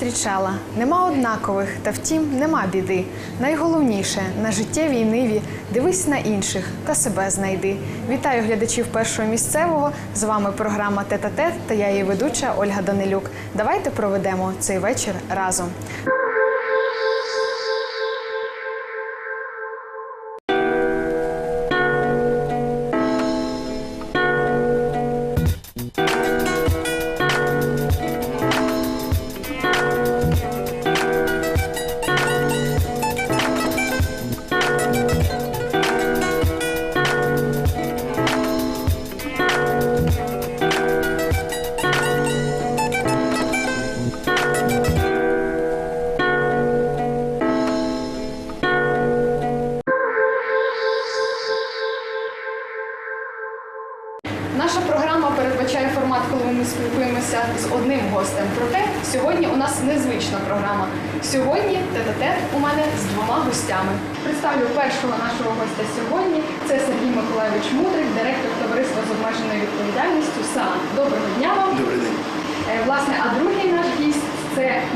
зустрічала. Нема однакових, та втім, нема біди. Найголовніше на життєвій ниві дивись на інших та себе знайди. Вітаю глядачів першого місцевого. З вами програма Тет-а-тет та я її ведуча Ольга Данилюк. Давайте проведемо цей вечір разом.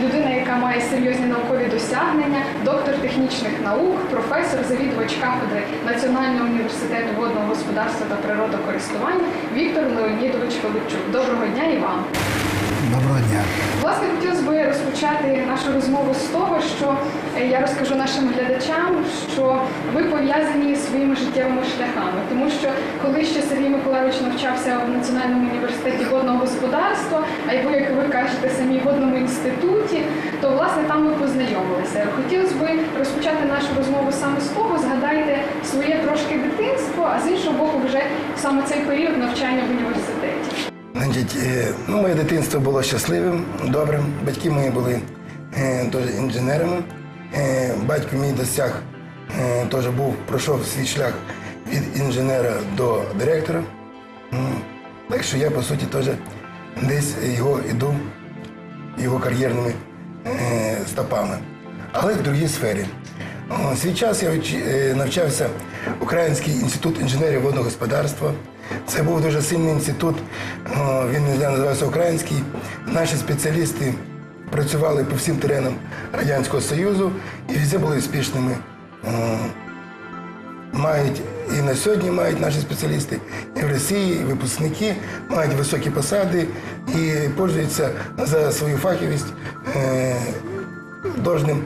Людина, яка має серйозні наукові досягнення, доктор технічних наук, професор, завідувач кафедри Національного університету водного господарства та природокористування Віктор Леонідович Величук. Доброго дня і вам. Доброго дня. Власне, хотілося б розпочати нашу розмову з того, що е, я розкажу нашим глядачам, що ви пов'язані своїми життєвими шляхами, тому що коли ще Сергій Миколаївич навчався в Національному університеті водного господарства, а й ви, як ви кажете, самі в водному інституті, то власне там ми познайомилися. Хотілося б розпочати нашу розмову саме з того, згадайте своє трошки дитинство, а з іншого боку, вже саме цей період навчання в університеті. Значить, е, ну, моє дитинство було щасливим, добрим. Батьки мої були е, теж інженерами. Е, батько мій досяг теж був, пройшов свій шлях від інженера до директора. Так що я, по суті, теж десь його іду, його кар'єрними стопами. Але в другій сфері. Свій час я е, навчався Український інститут інженерів водного господарства. Це був дуже сильний інститут, він не знаю, називався Український. Наші спеціалісти працювали по всім теренам Радянського Союзу і всі були успішними. Мають і на сьогодні мають наші спеціалісти і в Росії, і випускники, мають високі посади і пользуються за свою фахівість е, должним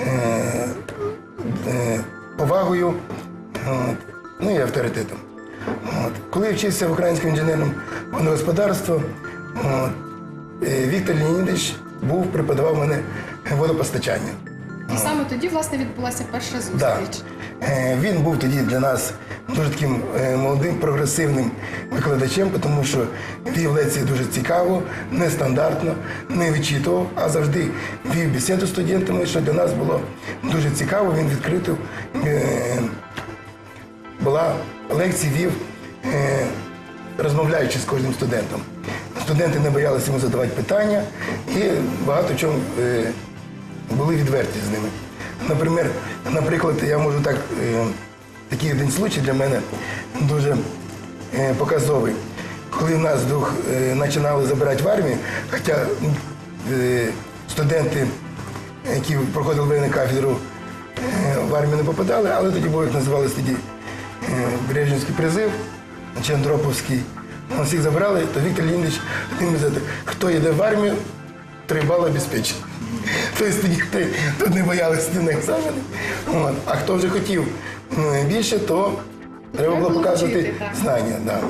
е, повагою от, ну і авторитетом. От. Коли я вчився в Українському інженерному господарстві, е, Віктор Леонідович був, преподавав мене водопостачання. І саме тоді, власне, відбулася перша зустріч. Да. Він був тоді для нас дуже таким е, молодим, прогресивним викладачем, тому що вів лекції дуже цікаво, нестандартно, не вичитував, а завжди вів бесіду з студентами, що для нас було дуже цікаво. Він відкрито е, була лекції вів, е, розмовляючи з кожним студентом. Студенти не боялися йому задавати питання і багато чому були відверті з ними. Наприклад, наприклад, я можу так, такий один случай для мене дуже е, показовий. Коли нас вдруг е, починали забирати в армію, хоча е, студенти, які проходили воєнну кафедру, в армію не попадали, але тоді був, як називалися тоді Брежнівський призив, чи Андроповський. Нас всіх забрали, то Віктор Леонідович один казав, хто йде в армію, три бали обезпечені. Тобто тоді тут не боялися на екзамени. А хто вже хотів м, більше, то треба було показувати знання. Да.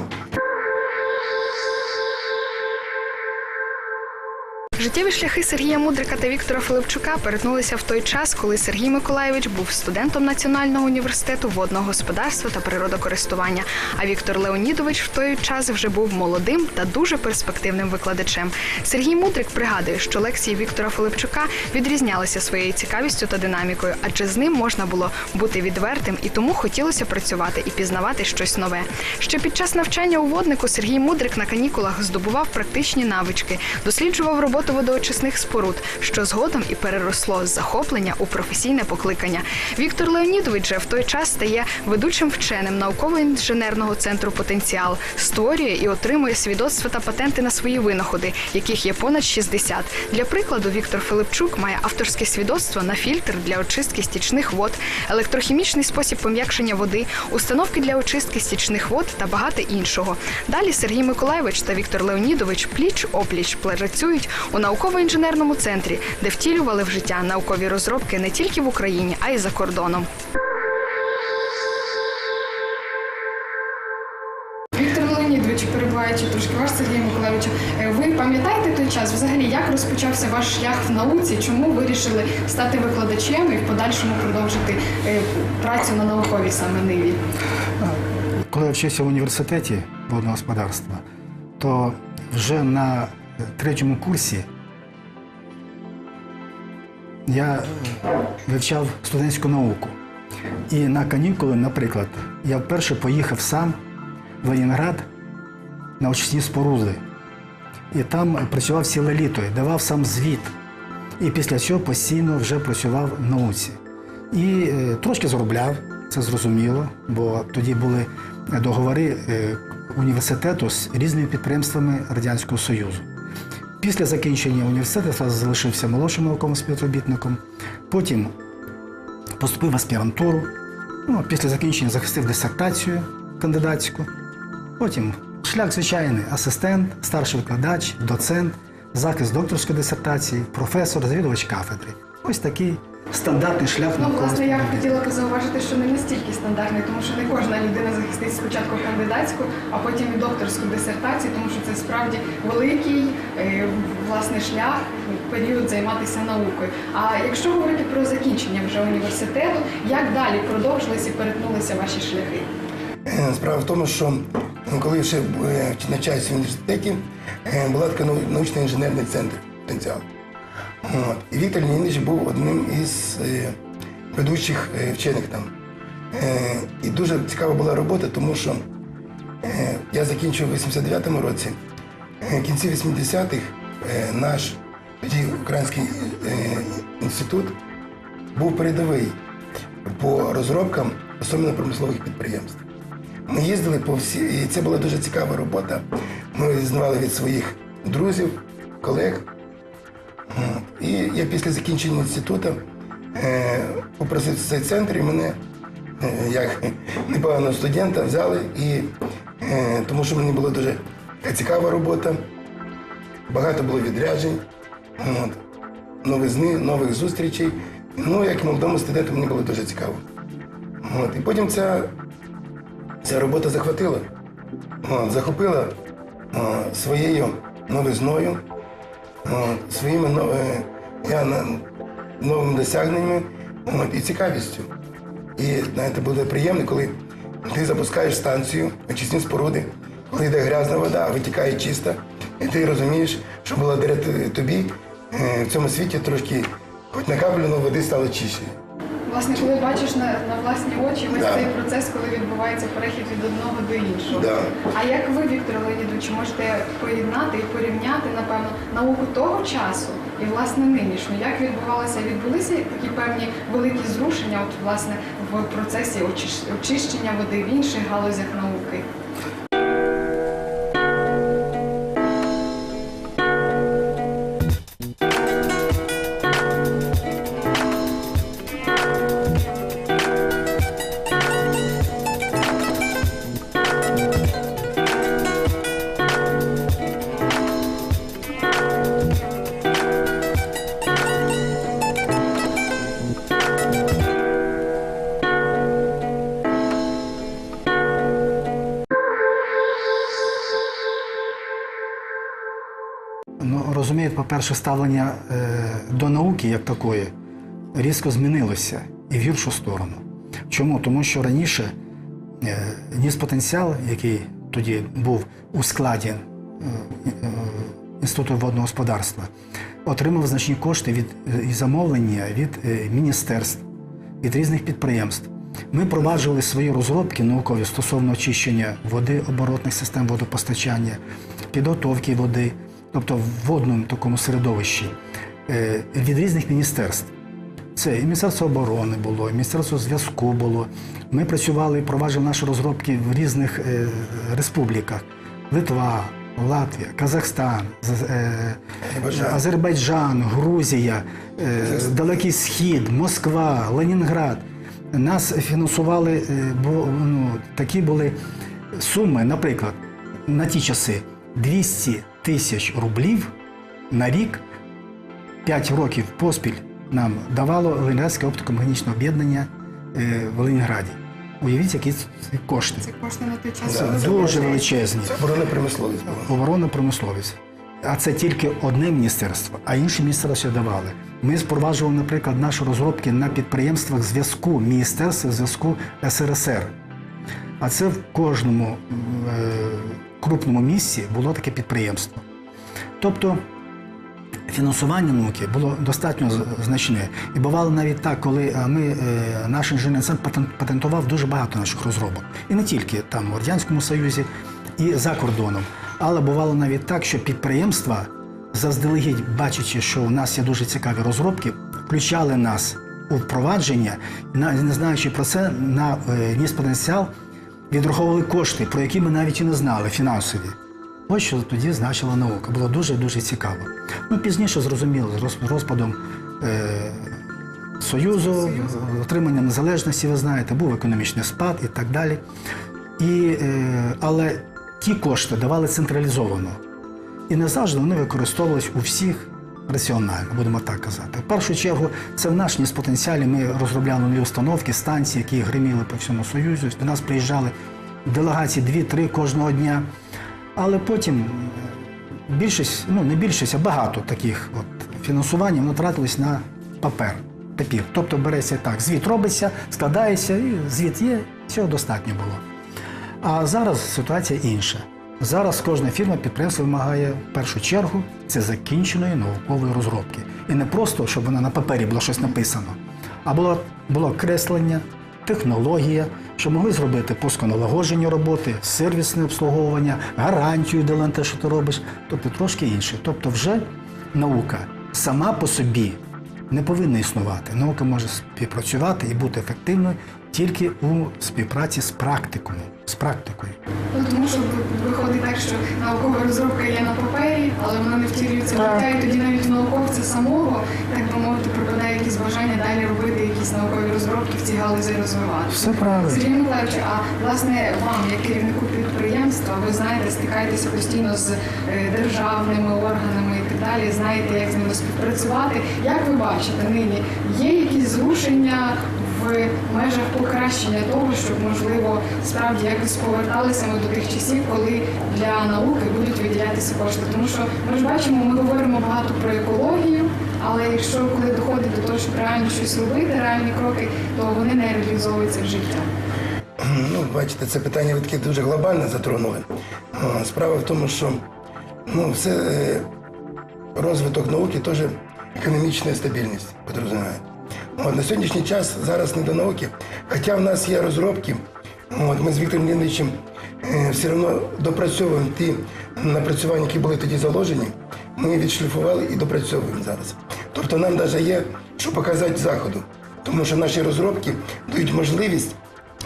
Життєві шляхи Сергія Мудрика та Віктора Филипчука перетнулися в той час, коли Сергій Миколаєвич був студентом Національного університету водного господарства та природокористування. А Віктор Леонідович в той час вже був молодим та дуже перспективним викладачем. Сергій Мудрик пригадує, що лекції Віктора Филипчука відрізнялися своєю цікавістю та динамікою, адже з ним можна було бути відвертим і тому хотілося працювати і пізнавати щось нове. Ще під час навчання у воднику Сергій Мудрик на канікулах здобував практичні навички, досліджував роботу проєкту водоочисних споруд, що згодом і переросло з захоплення у професійне покликання. Віктор Леонідович же в той час стає ведучим вченим науково-інженерного центру Потенціал, створює і отримує свідоцтва та патенти на свої винаходи, яких є понад 60. Для прикладу, Віктор Филипчук має авторське свідоцтво на фільтр для очистки стічних вод, електрохімічний спосіб пом'якшення води, установки для очистки стічних вод та багато іншого. Далі Сергій Миколайович та Віктор Леонідович пліч опліч працюють у науково-інженерному центрі, де втілювали в життя наукові розробки не тільки в Україні, а й за кордоном. Віктор Леонідович, перебуваючи трошки ваш Сергій Миколайович, е, ви пам'ятаєте той час? Взагалі, як розпочався ваш шлях в науці? Чому вирішили стати викладачем і в подальшому продовжити е, працю на науковій саме ниві? Коли я вчився в університеті водного господарства, то вже на третьому курсі я е, вивчав студентську науку. І на канікули, наприклад, я вперше поїхав сам в Ленінград на очисні споруди. І там працював ціле літо, давав сам звіт. І після цього постійно вже працював в науці. І е, трошки заробляв, це зрозуміло, бо тоді були договори е, університету з різними підприємствами Радянського Союзу. Після закінчення університету залишився молодшим науковим співробітником, потім поступив в аспірантуру. Ну, після закінчення захистив дисертацію кандидатську. Потім шлях звичайний асистент, старший викладач, доцент, захист докторської дисертації, професор, завідувач кафедри. Ось такий стандартний шлях Ну, власне, я б хотіла зауважити, що не настільки стандартний, тому що не кожна людина захистить спочатку кандидатську, а потім і докторську дисертацію, тому що це справді великий е, власне шлях, період займатися наукою. А якщо говорити про закінчення вже університету, як далі продовжились і перетнулися ваші шляхи? Е, Справа в тому, що ну, коли ще е, навчаюся в університеті, була така научно-інженерний центр потенціал. От. І Віктор Леонідович був одним із е, ведучих е, вчених там. Е, І дуже цікава була робота, тому що я закінчив у 89-му році. В кінці 80-х е, наш тоді Український інститут був передовий по розробкам особливо промислових підприємств. Ми їздили по всі, і це була дуже цікава робота. Ми дізнавали від своїх друзів, колег. І я після закінчення інституту е, попросив цей центр, і мене, е, як непоганого студента, взяли, і, е, тому що мені була дуже цікава робота, багато було відряджень, от, новизни, нових зустрічей. Ну, як молодому студенту, мені було дуже цікаво. От. І потім ця, ця робота захватила, от, захопила о, своєю новизною, своїми но- е, я, новими досягненнями от, і цікавістю. І знаєте, буде приємно, коли ти запускаєш станцію, очисні споруди, коли йде грязна вода, витікає чиста, і ти розумієш, що була тобі е, в цьому світі трошки, хоч на каплю, але води стало чище. Власне, коли бачиш на, на власні очі весь Да. цей процес, коли відбувається перехід від одного до іншого. Да. А як ви, Віктор Леонідович, можете поєднати і порівняти, напевно, науку того часу і власне нинішню? Як відбувалося? Відбулися такі певні великі зрушення, от власне в процесі очищення води в інших галузях науки? Ну, розумієте, по-перше, ставлення е, до науки як такої різко змінилося і в гіршу сторону. Чому? Тому що раніше е, ніс потенціал, який тоді був у складі е, Інституту водного господарства, отримав значні кошти від і замовлення від міністерств, від різних підприємств. Ми проваджували свої розробки наукові стосовно очищення води, оборотних систем водопостачання, підготовки води, тобто в водному такому середовищі, е, від різних міністерств. Це і Міністерство оборони було, і Міністерство зв'язку було. Ми працювали і проваджували наші розробки в різних е, республіках: Литва, Латвія, Казахстан, е, Азербайджан. Грузія, Далекий Схід, Москва, Ленінград. Нас фінансували, бо ну, такі були суми, наприклад, на ті часи 200 тисяч рублів на рік 5 років поспіль нам давало Ленінградське оптико-механічне об'єднання е, в Ленінграді. Уявіть, які це кошти. Це кошти на той час. Це Дуже величезні. Це оборонна промисловість була. Оборонна промисловість. А це тільки одне міністерство, а інші міністерства ще давали. Ми спроваджували, наприклад, наші розробки на підприємствах зв'язку, Міністерства зв'язку СРСР. А це в кожному е, крупному місці було таке підприємство. Тобто фінансування науки було достатньо значне. І бувало навіть так, коли е, ми, е, наш інженерний центр патен- патентував дуже багато наших розробок. І не тільки там в Радянському Союзі, і за кордоном. Але бувало навіть так, що підприємства, заздалегідь бачачи, що у нас є дуже цікаві розробки, включали нас у впровадження, не знаючи про це, на е, ніс потенціал відраховували кошти, про які ми навіть і не знали, фінансові. Ось що тоді значила наука. Було дуже дуже цікаво. Ну пізніше зрозуміло, з розпадом е, Союзу, отримання незалежності, ви знаєте, був економічний спад і так далі. І, е, але ті кошти давали централізовано. І не завжди вони використовувались у всіх раціонально, будемо так казати. В першу чергу, це в наш ніс потенціалі. Ми розробляли нові установки, станції, які гриміли по всьому Союзу. До нас приїжджали делегації 2-3 кожного дня. Але потім більшість, ну не більшість, а багато таких от фінансувань воно тратилось на папер, папір. Тобто береться так, звіт робиться, складається, і звіт є, цього достатньо було. А зараз ситуація інша. Зараз кожна фірма підприємство вимагає в першу чергу це закінченої наукової розробки. І не просто, щоб вона на папері було щось написано, а було, було креслення, технологія, що могли зробити пусконалагодження роботи, сервісне обслуговування, гарантію те, що ти робиш, тобто трошки інше. Тобто, вже наука сама по собі не повинна існувати. Наука може співпрацювати і бути ефективною тільки у співпраці з практикою. З практикою. Ну, тому що виходить так, що наукова розробка є на папері, але вона не втілюється в життя, і тоді навіть науковця самого, так би мовити, пропадає якісь бажання далі робити якісь наукові розробки в цій галузі розвивати. Все правильно. Сергій Миколаївич, а власне вам, як керівнику підприємства, ви знаєте, стикаєтеся постійно з е, державними органами і так далі, знаєте, як з ними співпрацювати. Як ви бачите нині, є якісь зрушення межах покращення того, щоб можливо справді якось поверталися ми до тих часів, коли для науки будуть виділятися кошти. Тому що ми ж бачимо, ми говоримо багато про екологію, але якщо коли доходить до того, щоб реально щось робити, реальні кроки, то вони не реалізовуються в життя. Ну, бачите, це питання ви таке дуже глобальне затронули. Справа в тому, що ну, все, е, розвиток науки теж економічна стабільність підрозуміє. От, на сьогоднішній час зараз не до науки, хоча в нас є розробки, от, ми з Віктором Леонідовичем е, все одно допрацьовуємо ті напрацювання, які були тоді заложені, ми відшліфували і допрацьовуємо зараз. Тобто нам навіть є, що показати заходу, тому що наші розробки дають можливість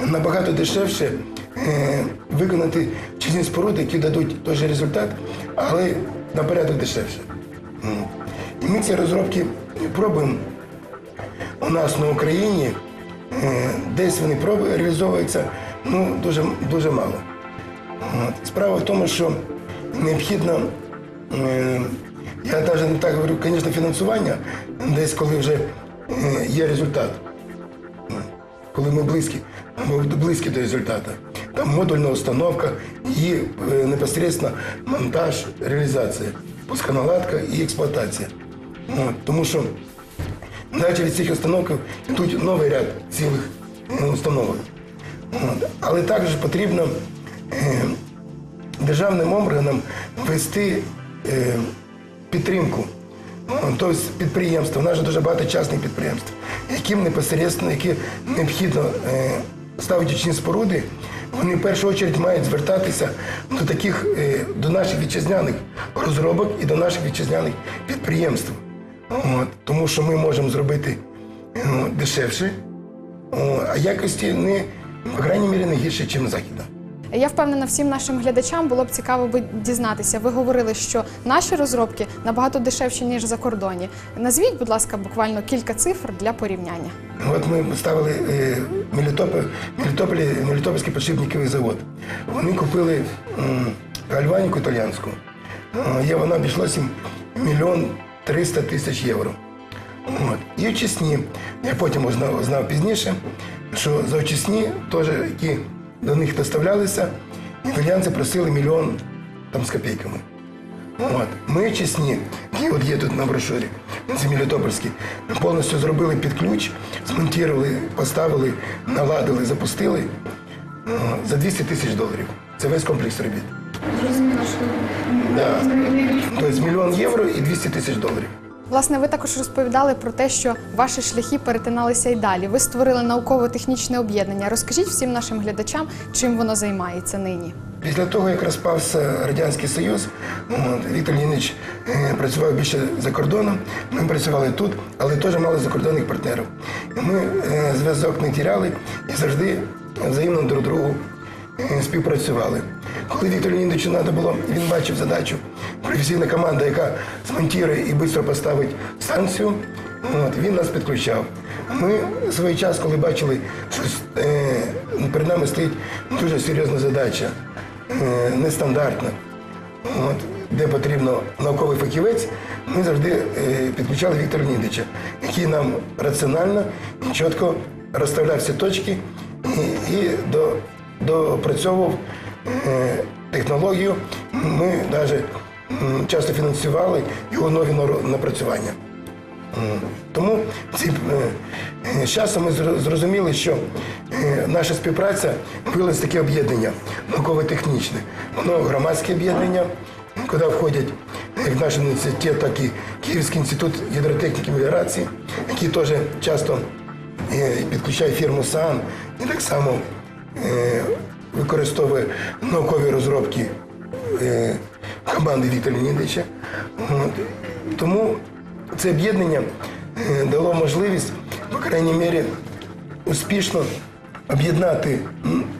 набагато дешевше е, виконати чисні споруди, які дадуть той же результат, але на порядок дешевше. І ми ці розробки пробуємо у нас на Україні. Е, Десь вони реалізовуються ну, дуже, дуже мало. Справа в тому, що необхідно, е, я навіть не так говорю, звісно, фінансування, десь коли вже е, є результат коли ми близькі, ми близькі до результату. Там модульна установка і непосредственно монтаж, реалізація, пусконаладка і експлуатація. Тому що навіть від цих установок йдуть новий ряд цілих е, установок. Але також потрібно е, державним органам вести е, підтримку. Тобто підприємства, у нас же дуже багато частних підприємств, яким непосередньо, які необхідно е, ставити очні споруди, вони в першу чергу мають звертатися до таких до наших вітчизняних розробок і до наших вітчизняних підприємств. От, тому що ми можемо зробити ну, дешевше, а якості не, по крайній мірі, не гірше, ніж західна. Я впевнена, всім нашим глядачам було б цікаво би дізнатися. Ви говорили, що наші розробки набагато дешевші ніж закордонні. Назвіть, будь ласка, буквально кілька цифр для порівняння. От ми ставили е, Мелітополь, Мелітополі, Мелітопольський подшипниковий завод. Вони купили гальваніку італіянську. Е, вона обійшлася мільйон триста тисяч євро. От. І очисні. Я потім узнав, знав пізніше, що за очисні, теж, які до них доставлялися, італіянці просили мільйон там з копійками. От. Ми чесні, які от є тут на брошурі, ці мелітопольські, повністю зробили під ключ, змонтували, поставили, наладили, запустили за 200 тисяч доларів. Це весь комплекс робіт. Да. Тобто мільйон євро і 200 тисяч доларів. Власне, ви також розповідали про те, що ваші шляхи перетиналися і далі. Ви створили науково-технічне об'єднання. Розкажіть всім нашим глядачам, чим воно займається нині. Після того, як розпався Радянський Союз, от, Віктор Леонідович е, працював більше за кордоном, ми працювали тут, але теж мали закордонних партнерів. Ми е, зв'язок не тіряли і завжди взаємно друг другу співпрацювали. Коли Віктору Леонідовичу треба було, він бачив задачу, професійна команда, яка змонтує і швидко поставить станцію, от, він нас підключав. Ми свій час, коли бачили, що е, перед нами стоїть дуже серйозна задача, е, нестандартна, от, де потрібно науковий фахівець, ми завжди е, підключали Віктора Леонідовича, який нам раціонально і чітко розставляв всі точки і, і до, допрацьовував е, технологію. Ми навіть часто фінансували його нові напрацювання. Тому е, з часом ми зрозуміли, що е, наша співпраця вилилось таке об'єднання науково-технічне. Воно громадське об'єднання, куди входять як наш університет, так і Київський інститут гідротехніки і меліорації, який теж часто підключає фірму САН і так само використовує наукові розробки е, команди Віктора Леонідовича. Тому це об'єднання е, дало можливість, по крайній мірі, успішно об'єднати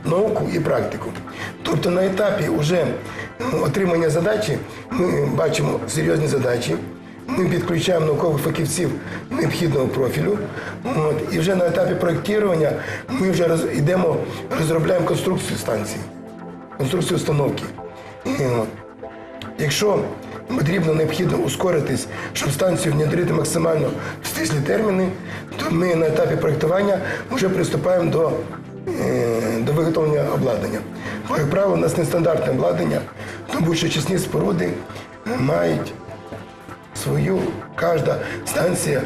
науку і практику. Тобто на етапі вже отримання задачі ми бачимо серйозні задачі. Ми підключаємо наукових фахівців необхідного профілю. От, і вже на етапі проєктування ми вже роз, йдемо, розробляємо конструкцію станції, конструкцію установки. От, Якщо потрібно необхідно ускоритись, щоб станцію внедрити максимально в стислі терміни, то ми на етапі проєктування вже приступаємо до, е, до виготовлення обладнання. Як правило, у нас нестандартне обладнання, тому що чесні споруди мають свою, кожна станція,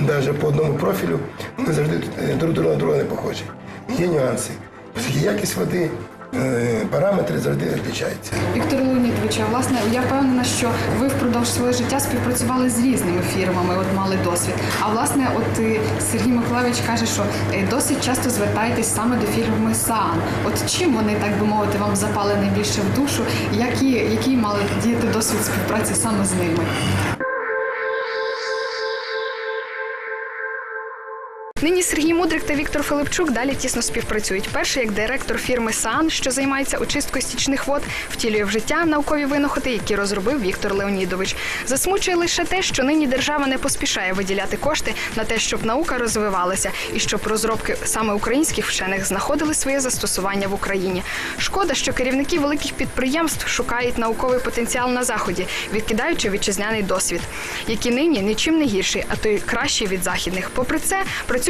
навіть по одному профілю, вони завжди е, друг друга на друга не похожі. Є нюанси. Якість води, е, параметри завжди відрізняються. Віктор Леонідович, власне я впевнена, що ви впродовж свого життя співпрацювали з різними фірмами, от мали досвід. А власне, от е, Сергій Миколаївич каже, що досить часто звертаєтесь саме до фірми СААН. От чим вони, так би мовити, вам запали найбільше в душу? Які, який мали діяти досвід співпраці саме з ними? Нині Сергій Мудрик та Віктор Филипчук далі тісно співпрацюють. Перший як директор фірми САН, що займається очисткою стічних вод, втілює в життя наукові винаходи, які розробив Віктор Леонідович. Засмучує лише те, що нині держава не поспішає виділяти кошти на те, щоб наука розвивалася і щоб розробки саме українських вчених знаходили своє застосування в Україні. Шкода, що керівники великих підприємств шукають науковий потенціал на заході, відкидаючи вітчизняний досвід, який нині нічим не гірший, а то й кращий від західних. Попри це,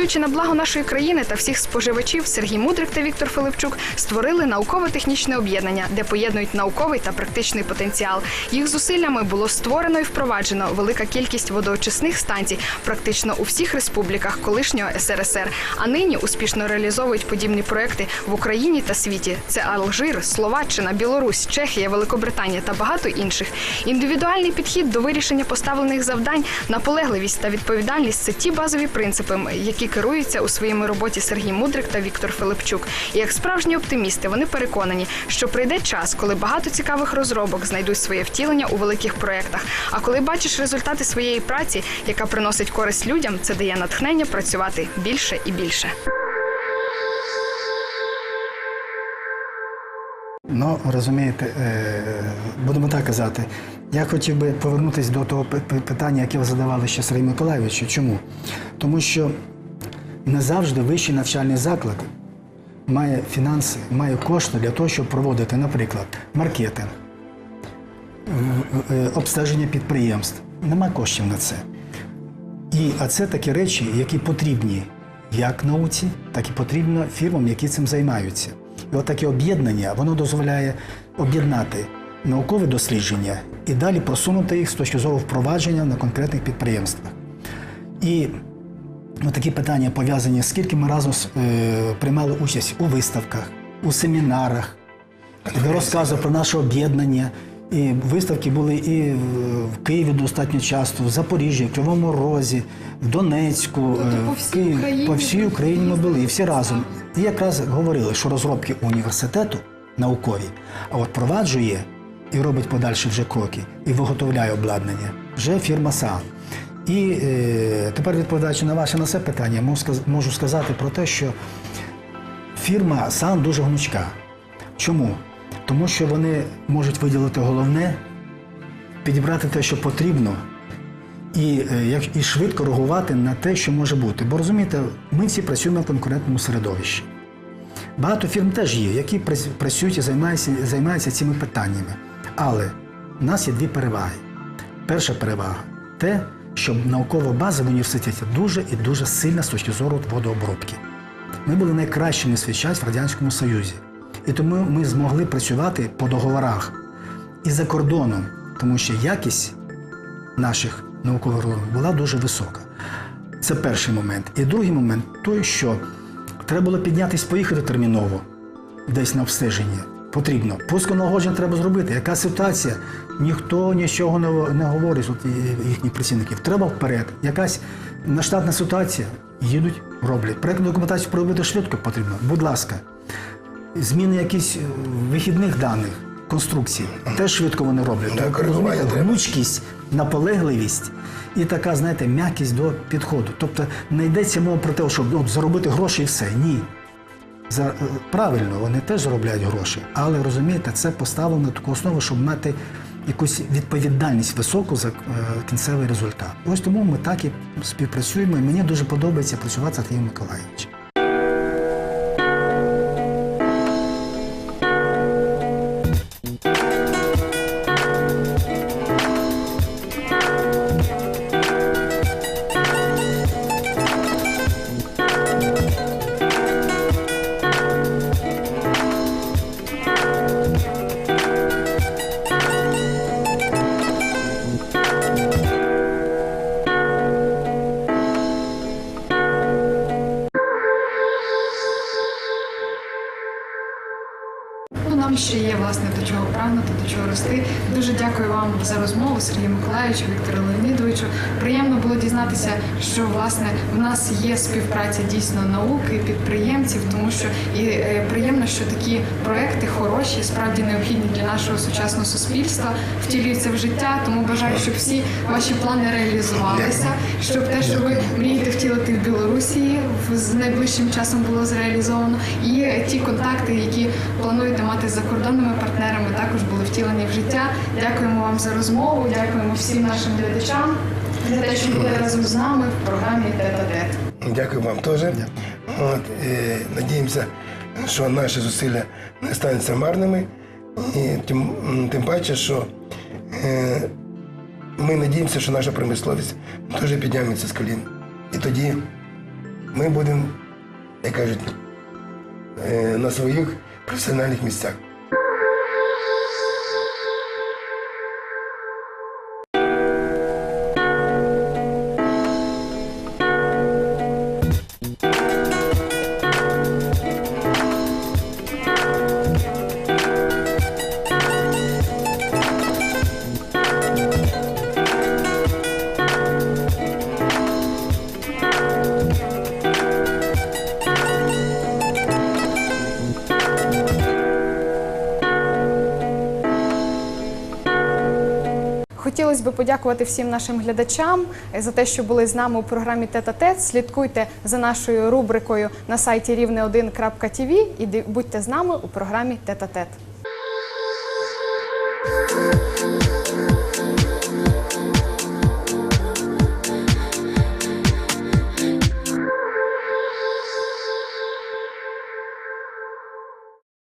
працюючи на благо нашої країни та всіх споживачів, Сергій Мудрик та Віктор Филипчук створили науково-технічне об'єднання, де поєднують науковий та практичний потенціал. Їх зусиллями було створено і впроваджено велика кількість водоочисних станцій практично у всіх республіках колишнього СРСР. А нині успішно реалізовують подібні проекти в Україні та світі. Це Алжир, Словаччина, Білорусь, Чехія, Великобританія та багато інших. Індивідуальний підхід до вирішення поставлених завдань, наполегливість та відповідальність це ті базові принципи, які керуються у своїй роботі Сергій Мудрик та Віктор Филипчук. І як справжні оптимісти, вони переконані, що прийде час, коли багато цікавих розробок знайдуть своє втілення у великих проєктах. А коли бачиш результати своєї праці, яка приносить користь людям, це дає натхнення працювати більше і більше. Ну, розумієте, е, будемо так казати. Я хотів би повернутися до того пи- пи- питання, яке ви задавали ще Сергію Миколаївичу. Чому? Тому що не завжди вищий навчальний заклад має фінанси, має кошти для того, щоб проводити, наприклад, маркетинг, е, обстеження підприємств. Нема коштів на це. І, а це такі речі, які потрібні як науці, так і потрібно фірмам, які цим займаються. І от таке об'єднання воно дозволяє об'єднати наукові дослідження і далі просунути їх з точки зору впровадження на конкретних підприємствах. І такі питання пов'язані, скільки ми разом е, приймали участь у виставках, у семінарах, розказував про наше об'єднання. І виставки були і в Києві достатньо часто, в Запоріжжі, в Кривому Розі, в Донецьку, Тобто е, по всій. Україні по всій Україні ми були, і всі разом. І якраз говорили, що розробки університету наукові, а от проваджує і робить подальші вже кроки, і виготовляє обладнання вже фірма СААН. І е, тепер відповідаючи на ваше на це питання, можу сказати про те, що фірма САН дуже гнучка. Чому? Тому що вони можуть виділити головне, підібрати те, що потрібно, і, е, і швидко реагувати на те, що може бути. Бо розумієте, ми всі працюємо в конкурентному середовищі. Багато фірм теж є, які працюють і займаються, займаються цими питаннями. Але в нас є дві переваги. Перша перевага те, що наукова база в університеті дуже і дуже сильна з точки зору водообробки. Ми були найкращими свій час в Радянському Союзі. І тому ми змогли працювати по договорах і за кордоном, тому що якість наших наукових розробок була дуже висока. Це перший момент. І другий момент той, що треба було піднятися, поїхати терміново, десь на обстеження. Потрібно. Пусконалагодження треба зробити. Яка ситуація? Ніхто нічого не, не говорить от, їхніх працівників. Треба вперед. Якась нештатна ситуація, їдуть, роблять. Проєктну документацію проробити швидко потрібно. Будь ласка, зміни якісь е, вихідних даних, конструкції. Теж швидко вони роблять. Так, розумієте, гнучкість, наполегливість і така, знаєте, м'якість до підходу. Тобто не йдеться мова про те, щоб от, заробити гроші і все. Ні. За, е, правильно, вони теж заробляють гроші, але розумієте, це поставлено на таку основу, щоб мати якусь відповідальність високу за е, кінцевий результат. Ось тому ми так і співпрацюємо, і мені дуже подобається працювати з Сергієм Миколаївичем. Є співпраця дійсно науки, підприємців, тому що і е, приємно, що такі проекти хороші, справді необхідні для нашого сучасного суспільства, втілюються в життя. Тому бажаю, щоб всі ваші плани реалізувалися, щоб те, що ви мрієте втілити в Білорусі, з найближчим часом було зреалізовано, і ті контакти, які плануєте мати з закордонними партнерами, також були втілені в життя. Дякуємо вам за розмову. Дякуємо всім нашим глядачам за те, що були разом з нами в програмі Тет-а-тет. Дякую вам теж. От, е, надіємося, що наші зусилля не стануться марними. І тим, тим паче, що е, ми надіємося, що наша промисловість теж підніметься з колін. І тоді ми будемо, як кажуть, е, на своїх професіональних місцях. Подякувати всім нашим глядачам е, за те, що були з нами у програмі Тет-а-Тет. Слідкуйте за нашою рубрикою на сайті рівне1.тв і будьте з нами у програмі Тет-а-Тет.